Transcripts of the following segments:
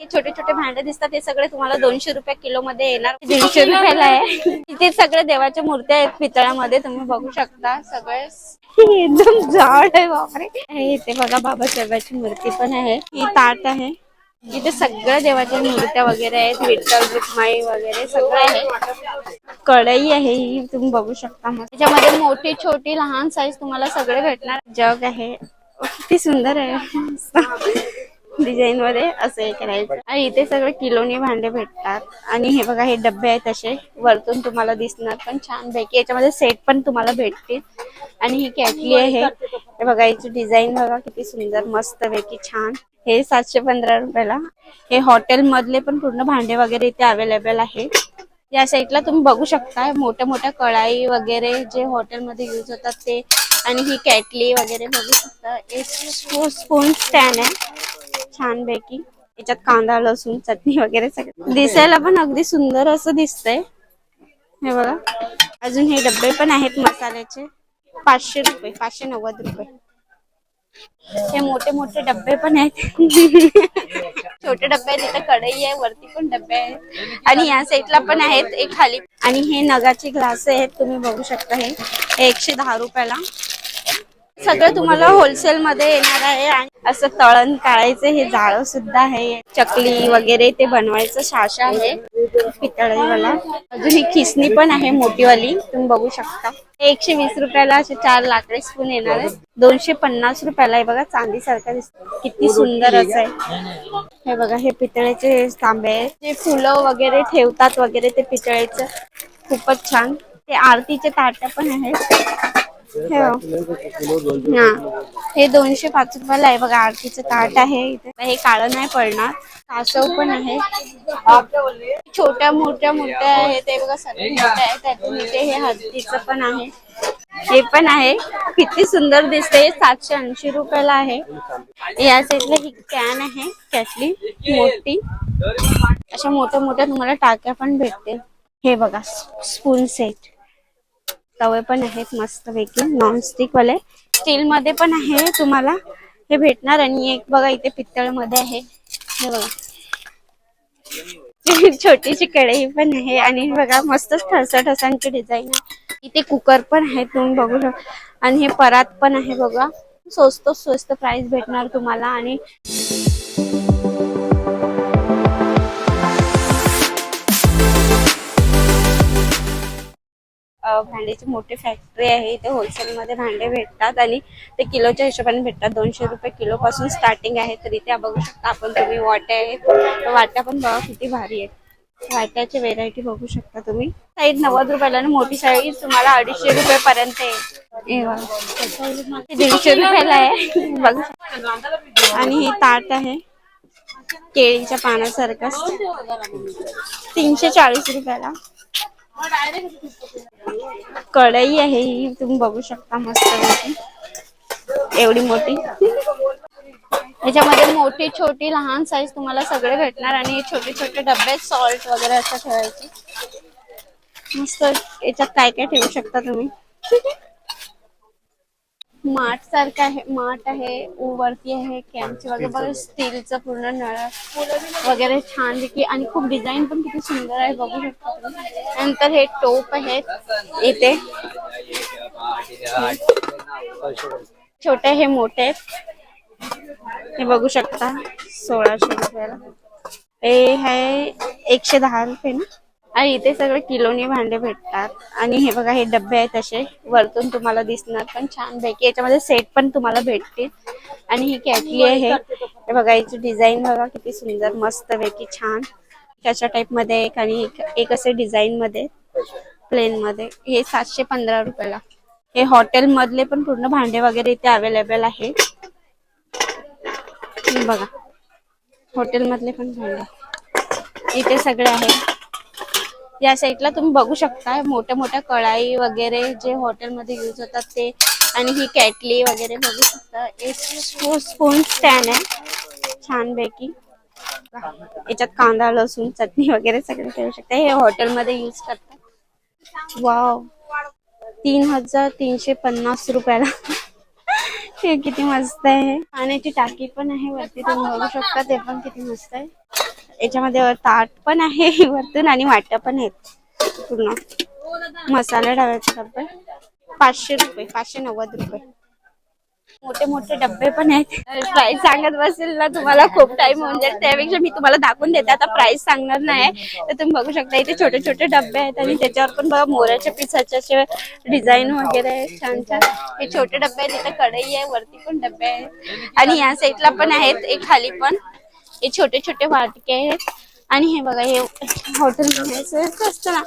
हे छोटे छोटे भांडे दिसतात ते सगळे तुम्हाला दोनशे रुपये किलो मध्ये येणार. दीडशे रुपयाला आहे. इथे सगळे देवाच्या मूर्त्या आहेत पितळामध्ये तुम्ही बघू शकता सगळे. एकदम जाड आहे बापरे. हे इथे बघा बाबासाहेबाची मूर्ती पण आहे. ही ताट आहे. इथे सगळ्या देवाच्या मूर्त्या वगैरे आहेत विठ्ठल रुक्माई वगैरे सगळं आहे. कढई आहे ही तुम्ही बघू शकता. मग त्याच्यामध्ये मोठी छोटी लहान साईज तुम्हाला सगळे भेटणार. जग आहे. किती सुंदर आहे. डिझाईन मध्ये असं हे करायचं. आणि इथे सगळे किलोनी भांडे भेटतात. आणि हे बघा हे डबे आहेत असे. वरतून तुम्हाला दिसणार पण छान पैकी. याच्यामध्ये सेट पण तुम्हाला भेटतील. आणि ही कॅटली आहे हे. बघा याची डिझाईन बघा किती सुंदर मस्त पैकी छान. हे सातशे पंधरा रुपयाला. हे हॉटेल मधले पण पूर्ण भांडे वगैरे इथे अवेलेबल आहे. या साईडला तुम्ही बघू शकता मोठ्या मोठ्या कढाई वगैरे जे हॉटेलमध्ये यूज होतात ते. आणि ही कॅटली वगैरे बघू शकता. एक स्पून स्टँड आहे. छान पैकी याच्यात कांदा लसूण चटणी वगैरे सगळं. दिसायला पण अगदी सुंदर असं दिसतंय. हे बघा. अजून हे डबे पण आहेत मसाल्याचे. पाचशे रुपये पाचशे नव्वद रुपये. हे मोठे मोठे डब्बे पण आहेत. छोटे डब्बे आहेत इथे कढई आहे वरती पण डब्बे आहेत. आणि या साईडला पण आहेत एक खाली आणि हे नगाचे ग्लास आहेत तुम्ही बघू शकता हे एकशे दहा रुपयाला. सगळं तुम्हाला होलसेल मध्ये येणार आहे आणि असं तळण काढायचं हे जाळं सुद्धा आहे. चकली वगैरे ते बनवायचं शाशा आहे. पितळीवाला अजून ही खिसणी पण आहे मोठीवाली तुम्ही बघू शकता. एकशे वीस रुपयाला असे चार लाकडे स्पून येणार आहे दोनशे पन्नास रुपयाला हे बघा. चांदी सारखं दिसत किती सुंदर असं आहे. हे बघा हे पितळेचे तांबे आहे जे फुलं वगैरे ठेवतात वगैरे ते पितळेचं. खूपच छान. ते आरतीचे ताट पण आहेत. हे हा. हे दोनशे पाच रुपयाला आहे बघा आरतीचं ताट आहे इथे. हे काळं नाही पडणार. कासव पण आहे. छोट्या मोठ्या मोठ्या आहेत. ते बघा सगळे मोठ्या आहेत. त्यातून इथे हे हत्तीचं पण आहे. हे पण आहे. किती सुंदर दिसते सातशे ऐंशी रुपयाला आहे. या साईडला ही कॅन आहे. कॅटली मोठी. अशा मोठ्या मोठ्या तुम्हाला टाक्या पण भेटतील. हे बघा स्पून सेट. तवे पण आहेत मस्त पैकी नॉनस्टिक वाले स्टील मध्ये पण आहे तुम्हाला. हे भेटणार आणि एक बघा इथे पित्तळमध्ये आहे. हे बघा. छोटीशी कढई पण आहे आणि बघा मस्त ठसा ठसांची डिझाईन आहे. इथे कुकर पण आहे तुम्ही बघू शकता आणि हे परात पण आहे बघा. स्वस्त स्वस्त प्राइस भेटणार तुम्हाला आणि भांड्याची मोठी फॅक्टरी आहे. इथे होलसेल मध्ये भांडे भेटतात आणि ते किलोच्या हिशोबाने भेटतात. दोनशे रुपये किलो पासून स्टार्टिंग आहे. तर इथे बघू शकता आपण तुम्ही वाट्या आहेत. तर वाट्या पण बघा किती भारी आहेत. वाट्याची व्हेरायटी बघू शकता तुम्ही. साईज नव्वद रुपयाला आणि मोठी साईज तुम्हाला अडीचशे रुपये पर्यंत आहे दीडशे रुपयाला आहे. बघू आणि ही ताट आहे. केळीच्या पानासारखं तीनशे चाळीस रुपयाला. कढई आहे ही तुम्ही बघू शकता मस्त एवढी मोठी. याच्यामध्ये मोठी छोटी लहान साईज तुम्हाला सगळे भेटणार आणि हे छोटे छोटे डबे सॉल्ट वगैरे असं ठेवायचे. मस्त याच्यात काय काय ठेवू शकता तुम्ही? माठ सारखं आहे माठ आहे वरती आहे कॅनची वगैरे बघा स्टीलचं पूर्ण नळ वगैरे छान पैकी आणि खूप डिझाईन पण किती सुंदर आहे बघू शकता तुम्ही. नंतर हे टोप आहेत इथे. छोटे हे मोठे आहेत. हे बघू शकता सोळाशे रुपयाला. हे आहे एकशे दहा रुपये ना? आणि इथे सगळे किलोनी भांडे भेटतात. आणि हे बघा हे डबे आहेत असे. वरतून तुम्हाला दिसणार पण छान पैकी. याच्यामध्ये सेट पण तुम्हाला भेटतील. आणि ही कॅटली आहे. हे बघा याची डिझाईन बघा किती सुंदर मस्त पैकी छान. त्याच्या टाइपमध्ये एक आणि एक- असे डिझाईन मध्ये प्लेन मध्ये. हे सातशे पंधरा रुपयाला. हे हॉटेल मधले पण पूर्ण भांडे वगैरे इथे अवेलेबल आहे. बघा. हॉटेल मधले पण भांडे. इथे सगळे आहेत. या साईडला तुम्ही बघू शकता मोठ्या मोठ्या कढाई वगैरे जे हॉटेलमध्ये यूज होतात ते. आणि ही कॅटली वगैरे बघू शकता. एक स्पून स्टँड आहे. छान पैकी. याच्यात कांदा लसूण चटणी वगैरे सगळं ठेवू शकता. हे हॉटेलमध्ये यूज करतात. वाव तीन हजार तीनशे पन्नास रुपयाला. हे किती मस्त आहे. पाण्याची टाकी पण आहे वरती तुम्ही बघू शकता ते पण किती मस्त आहे. याच्यामध्ये ताट पण आहे वरतून आणि वाट्या पण आहेत. पूर्ण. मसाला डाव्याचे डब्बे. पाचशे रुपये पाचशे नव्वद रुपये. मोठे मोठे डब्बे पण आहेत. प्राइस सांगत बसेल ना तुम्हाला खूप टाइम होऊन जाईल. त्यापेक्षा मी तुम्हाला दाखवून देते. आता प्राइस सांगणार नाही तर तुम्ही बघू शकता इथे छोटे छोटे डब्बे आहेत आणि त्याच्यावर पण बघा मोराच्या पिसाचे असे डिझाईन वगैरे आहेत. छान छान. हे छोटे डब्बे आहेत. इथे कढई आहे वरती पण डब्बे आहेत. आणि या साईडला पण आहेत एक खाली पण. हे छोटे छोटे वाटके आहेत. आणि हे बघा हे हॉटेल असतं ना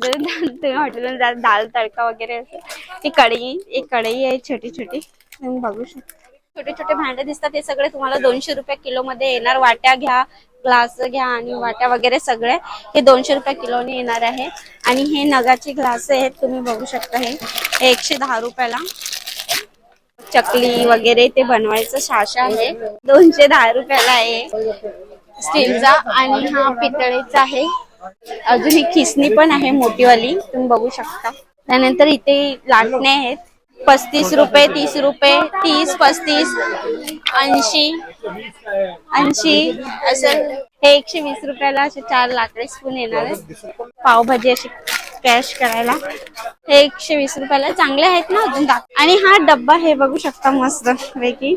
तुम्ही हॉटेलमध्ये जा दाल तडका वगैरे असं. ती कढई एक कढई आहे छोटी छोटी. तुम्ही बघू शकता. छोटे छोटे भांडे दिसतात हे सगळे तुम्हाला दोनशे रुपये किलो मध्ये येणार. वाट्या घ्या ग्लास घ्या आणि वाट्या वगैरे सगळे. हे दोनशे रुपये किलोने येणार आहे. आणि हे नगाचे ग्लास आहेत तुम्ही बघू शकता हे एकशे दहा रुपयाला. चकली वगैरे ते बनवायचं शाशा आहे. दोनशे दहा रुपयाला आहे. स्टीलचा आणि हा पितळेचा आहे. अजून ही खिसणी पण आहे मोठीवाली तुम्ही बघू शकता. त्यानंतर इथे लाटणे आहेत. पस्तीस रुपये तीस रुपये तीस पस्तीस ऐंशी ऐंशी. असं हे एकशे वीस रुपयाला असे चार लाकडे स्पून येणार आहेत. पावभाजी अशी कॅश करायला. हे एकशे वीस रुपयाला. चांगले आहेत ना अजून दाख आणि हा डब्बा हे बघू शकता मस्त पैकी.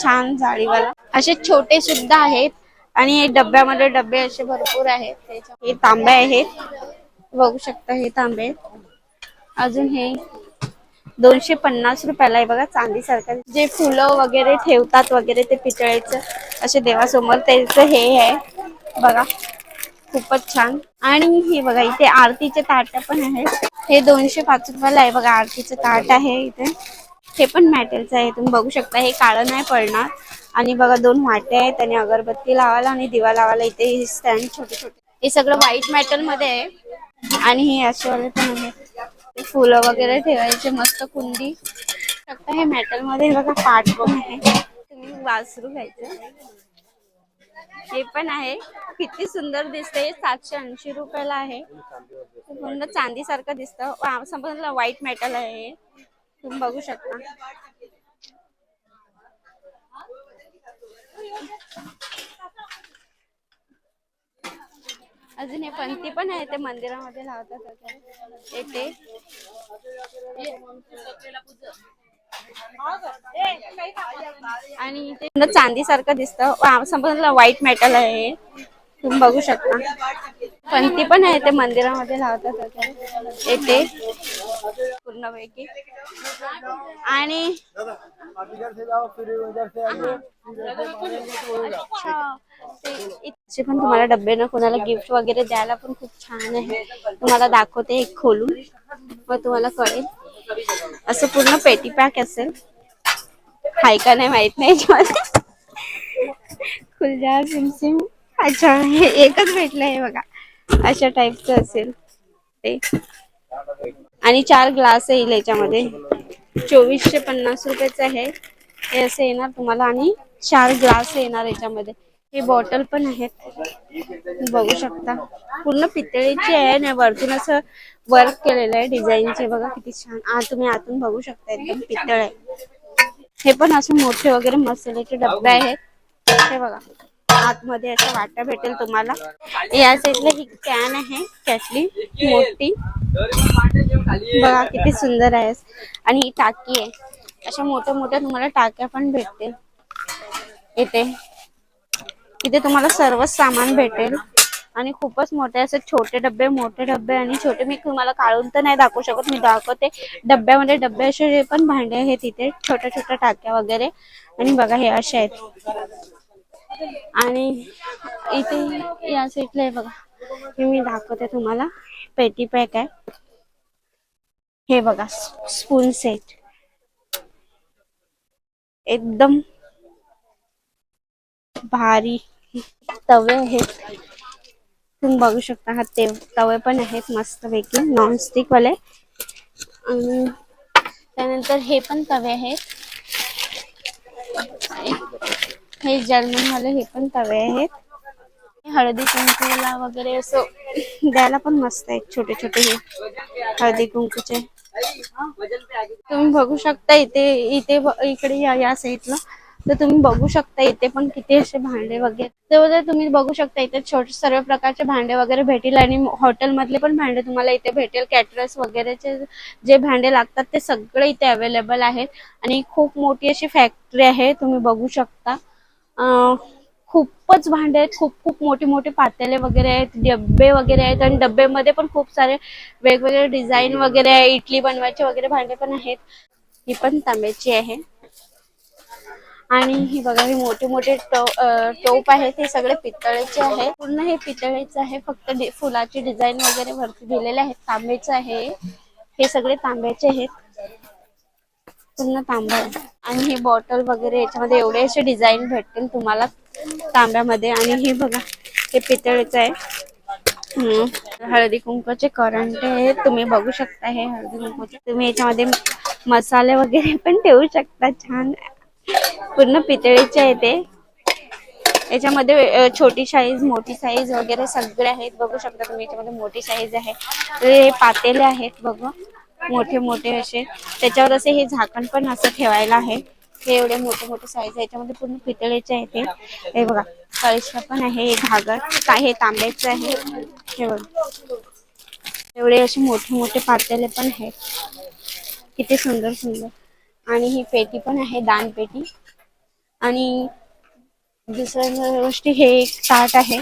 छान जाळीवाला. असे छोटे सुद्धा आहेत. आणि डब्यामध्ये डबे असे भरपूर आहेत. हे तांबे आहेत. बघू शकता हे तांबे. अजून हे दोनशे पन्नास रुपयाला आहे बघा चांदी सारखं. जे फुलं वगैरे ठेवतात वगैरे ते पितळेचं असे देवासमोर त्याचं हे आहे. बघा. खूपच छान. आणि हे बघा इथे आरतीचे ताट पण आहेत. हे दोनशे पाच रुपयाला आहे बघा आरतीचं ताट आहे इथे. हे पण मॅटेलचं आहे. तुम्ही बघू शकता हे काळं नाही पडणार. आणि बघा दोन वाटे आहेत आणि अगरबत्ती लावायला आणि दिवा लावायला इथे हे स्टँड छोटे छोटे. हे सगळं व्हाईट मेटलमध्ये आहे. आणि हे असे पण आहेत. फुलं वगैरे ठेवायचे मस्त कुंडी. शकता हे मेटलमध्ये बघा पाठ पण आहे. तुम्ही वासरू घ्यायचं. हे पण आहे. किती सुंदर दिसते सातशे ऐंशी रुपयाला आहे. पूर्ण चांदी सारखं दिसत समजलं व्हाईट मेटल आहे तुम्ही बघू शकता. अजून हे पंथी पण आहे. ते मंदिरामध्ये लावतात येते. आणि ते चांदी सारखं दिसतं. समजलं व्हाईट मेटल आहे. तुम्ही बघू शकता. पंथी पण आहे ते मंदिरामध्ये लावतात वगैरे. येते. पूर्णपैकी. आणि इथे पण तुम्हाला डब्बे ना कोणाला गिफ्ट वगैरे द्यायला पण खूप छान आहे. तुम्हाला दाखवते एक खोलून. मग तुम्हाला कळेल. असं पूर्ण पेटी पॅक असेल. हाय का नाही माहीत नाही याच्यामध्ये खुलजा सिमसिम. अच्छा हे एकच भेटलं हे बघा. अशा टाईपचं असेल ते. आणि चार ग्लास येईल याच्यामध्ये. चोवीसशे पन्नास रुपयेच आहे. हे असं येणार तुम्हाला आणि चार ग्लास येणार याच्यामध्ये. हे बॉटल पण आहेत. बघू शकता. पूर्ण पितळीची आहे आणि वरतून असं वर्क केलेलं आहे डिझाईनचे बघा किती छान. आ तुम्ही आतून बघू शकता एकदम पितळ आहे. हे पण असे मोठे वगैरे मसाल्याचे डब्बे आहेत. हे बघा. आतमध्ये अशा वाट्या भेटेल तुम्हाला. या साईडला ही कॅन आहे. कॅटली मोठी. बघा किती सुंदर आहे. आणि ही टाकी आहे. अशा मोठ्या मोठ्या तुम्हाला टाक्या पण भेटतील. इथे. इथे तुम्हाला सर्वच सामान भेटेल. आणि खूपच मोठे असे छोटे डबे मोठे डबे आणि छोटे मी तुम्हाला काढून तर नाही दाखवू शकत मी दाखवते. डब्यामध्ये डब्बे असे जे पण भांडे आहेत इथे छोट्या छोट्या टाक्या वगैरे. आणि बघा हे असे आहेत. आणि इथे या साईडला आहे बघा. हे मी दाखवते तुम्हाला. पेटी पॅक आहे. हे बघा स्पून सेट एकदम भारी. तवे आहेत. तुम्ही बघू शकता हा ते तवे पण आहेत मस्त पैकी नॉनस्टिक वाले आणि त्यानंतर हे पण तवे आहेत. हे जर्मन वाले हे पण तवे आहेत. हळदी कुंकूला वगैरे असं द्यायला पण मस्त आहेत छोटे छोटे हे हळदी कुंकूचे. तुम्ही बघू शकता इथे इथे इकडे या या साईडला तर तुम्ही बघू शकता इथे पण किती असे भांडे वगैरे. तेव्हा तुम्ही बघू शकता इथे छोटे सर्व प्रकारचे भांडे वगैरे भेटेल आणि हॉटेल मधले पण भांडे तुम्हाला इथे भेटेल. कॅटरस वगैरेचे जे भांडे लागतात ते सगळे इथे अवेलेबल आहेत. आणि खूप मोठी अशी फॅक्टरी आहे तुम्ही बघू शकता. खूपच भांडे आहेत खूप खूप मोठे मोठे पातेले वगैरे आहेत डब्बे वगैरे आहेत आणि डब्बेमध्ये पण खूप सारे वेगवेगळे डिझाईन वगैरे आहे इडली बनवायचे वगैरे भांडे पण आहेत. ही पण तांब्याची आहे. आणि हे बघा हे मोठे मोठे टो टोप आहेत हे सगळे पितळेचे आहे. पूर्ण हे पितळेचे आहे. फक्त फुलाची डिझाईन वगैरे वरती दिलेले आहेत. तांब्याचे आहे. हे सगळे तांब्याचे आहेत. पूर्ण तांबा आहे. आणि हे बॉटल वगैरे याच्यामध्ये एवढे असे डिझाईन भेटतील तुम्हाला तांब्यामध्ये. आणि हे बघा हे पितळेचं आहे. हळदी कुंकूचे करंट आहेत. तुम्ही बघू शकता हे हळदी कुंकूचे. तुम्ही याच्यामध्ये मसाले वगैरे पण ठेवू शकता. छान. पूर्ण पितळेचे आहे ते. याच्यामध्ये छोटी साईज मोठी साईज वगैरे सगळे आहेत. बघू शकता तुम्ही याच्यामध्ये मोठी साईज आहे. हे पातेले आहेत बघा. मोठे मोठे असे. त्याच्यावर असे हे झाकण पण असं ठेवायला आहे. हे एवढे मोठे मोठे साईज आहे. याच्यामध्ये पूर्ण पितळेचे आहे ते. हे बघा कळशा पण आहे हे घागर काय हे तांब्याचं आहे. हे बघा. एवढे असे मोठे मोठे पातेले पण आहेत. किती सुंदर सुंदर. आणि ही पेटी पण आहे दान पेटी. आणि दुसऱ्या गोष्टी हे एक ताट आहे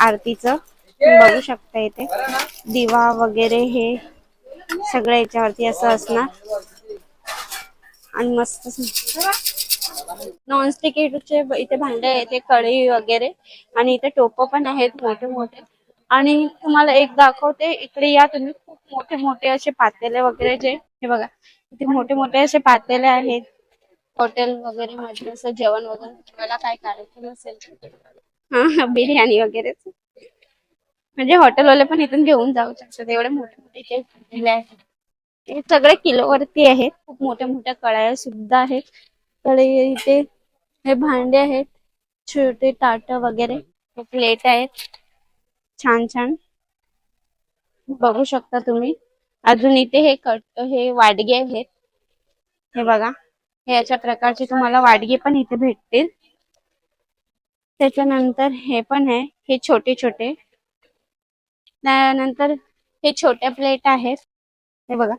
आरतीचं. बघू शकता इथे. दिवा वगैरे हे सगळं याच्यावरती असं असणार. आणि मस्त नॉनस्टिक चे इथे भांडे आहेत ते कढई वगैरे. आणि इथे टोप पण आहेत मोठे मोठे. आणि तुम्हाला एक दाखवते इकडे या तुम्ही खूप मोठे मोठे असे पातेले वगैरे जे हे बघा इथे मोठे मोठे असे पातेले आहेत. हॉटेल वगैरे मध्ये असं जेवण वगैरे. तुम्हाला काय कार्यक्रम असेल. हा बिर्याणी वगैरे. म्हणजे हॉटेलवाले पण इथून घेऊन जाऊ शकतात. एवढे मोठे मोठे इथे पातेले आहेत. हे सगळे किलोवरती आहेत. खूप मोठ्या मोठ्या कढाया सुद्धा आहेत. कढई इथे हे भांडे आहेत. छोटे ताट वगैरे. प्लेट आहेत. छान छान. बघू शकता तुम्ही. अजून इथे हे कट हे वाडगे आहेत. हे बघा हे अशा प्रकारचे तुम्हाला वाडगे पण इथे भेटतील. त्याच्यानंतर हे पण आहे हे छोटे छोटे. त्यानंतर हे छोट्या प्लेट आहेत. हे बघा.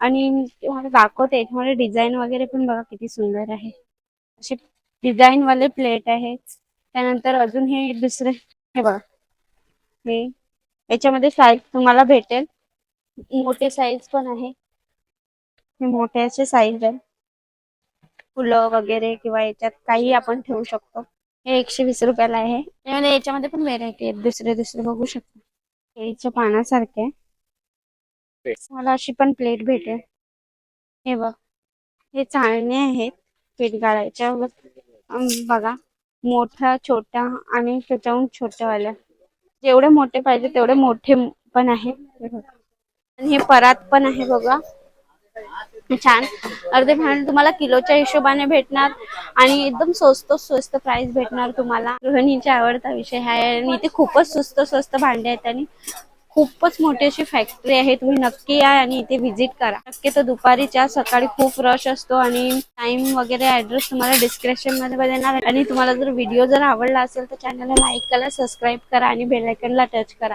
आणि तुम्हाला दाखवते तुम्हाला डिझाईन वगैरे पण बघा किती सुंदर आहे. असे डिझाईन वाले प्लेट आहेत. त्यानंतर अजून हे दुसरे हे बघा. हे याच्यामध्ये साईज तुम्हाला भेटेल. मोठे साईज पण आहे. हे मोठ्याचे साईज आहे फुलं वगैरे किंवा याच्यात काही आपण ठेवू शकतो. हे एकशे वीस रुपयाला आहे. त्यामध्ये याच्यामध्ये पण व्हेरायटी आहेत. दुसरे दुसरे बघू शकतो. केळीच्या पानासारखे मला अशी पण प्लेट भेटेल. हे बघ. हे चाळणे आहेत पीठ गाळायच्या बघा. मोठ्या छोट्या आणि त्याच्याहून छोट्यावाल्या जेवढे मोठे पाहिजे तेवढे मोठे पण आहेत आणि हे परात पण आहे बघा. छान. अर्धे भांडे तुम्हाला किलोच्या हिशोबाने भेटणार आणि एकदम स्वस्त स्वस्त प्राइस भेटणार तुम्हाला. गृहिणीचा आवडता विषय आहे आणि इथे खूपच स्वस्त स्वस्त भांडे आहेत आणि खूपच मोठी अशी फॅक्टरी आहे. तुम्ही नक्की या आणि इथे व्हिजिट करा. नक्की तर दुपारीच्या सकाळी खूप रश असतो आणि टाइम वगैरे ऍड्रेस तुम्हाला डिस्क्रिप्शनमध्ये देणार आणि तुम्हाला जर व्हिडिओ जर आवडला असेल तर चॅनलला लाईक करा सबस्क्राईब करा आणि बेलायकनला टच करा.